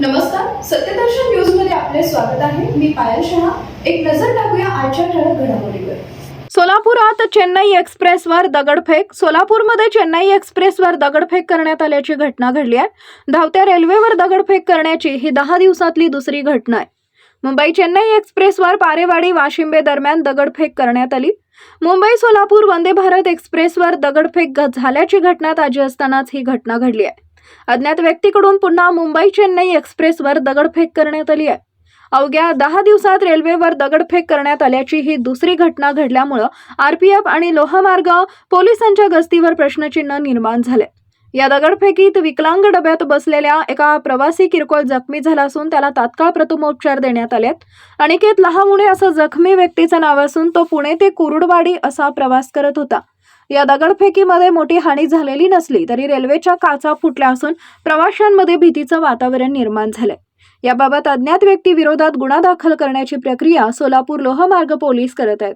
नमस्कार सत्यदर्शन न्यूजमध्ये आपले स्वागत आहे. मी पायल शहा. एक नजर टाकूया आजच्या ठळक घडामोडीवर. सोलापुरात चेन्नई एक्सप्रेसवर दगडफेक. सोलापूरमध्ये चेन्नई एक्सप्रेसवर दगडफेक करण्यात आल्याची घटना घडली आहे. धावत्या रेल्वेवर दगडफेक करण्याची ही दहा दिवसातली दुसरी घटना आहे. मुंबई चेन्नई एक्सप्रेसवर पारेवाडी वाशिंबे दरम्यान दगडफेक करण्यात आली. मुंबई सोलापूर वंदे भारत एक्सप्रेसवर दगडफेक घ- झाल्याची घटना ताजी असतानाच ही घटना घडली आहे. अज्ञात व्यक्तीकडून पुन्हा मुंबई चेन्नई एक्सप्रेसवर दगडफेक करण्यात आली आहे. अवघ्या दहा दिवसात रेल्वेवर दगडफेक करण्यात आल्याची ही दुसरी घटना घडल्यामुळं आरपीएफ आणि लोहमार्ग पोलिसांच्या गस्तीवर प्रश्नचिन्ह निर्माण झाले. या दगडफेकीत विकलांग डब्यात बसलेल्या एका प्रवासी किरकोळ जखमी झाला असून त्याला तात्काळ प्रथमोपचार देण्यात आलेत अनिकेत लहामुणे असं जखमी व्यक्तीचं नाव असून तो पुणे ते कुरुडवाडी असा प्रवास करत होता. या दगडफेकीमध्ये मोठी हानी झालेली नसली तरी रेल्वेच्या काचा फुटल्या असून प्रवाशांमध्ये भीतीचं वातावरण निर्माण झालंय. याबाबत अज्ञात व्यक्ती विरोधात गुन्हा दाखल करण्याची प्रक्रिया सोलापूर लोहमार्ग पोलीस करत आहेत.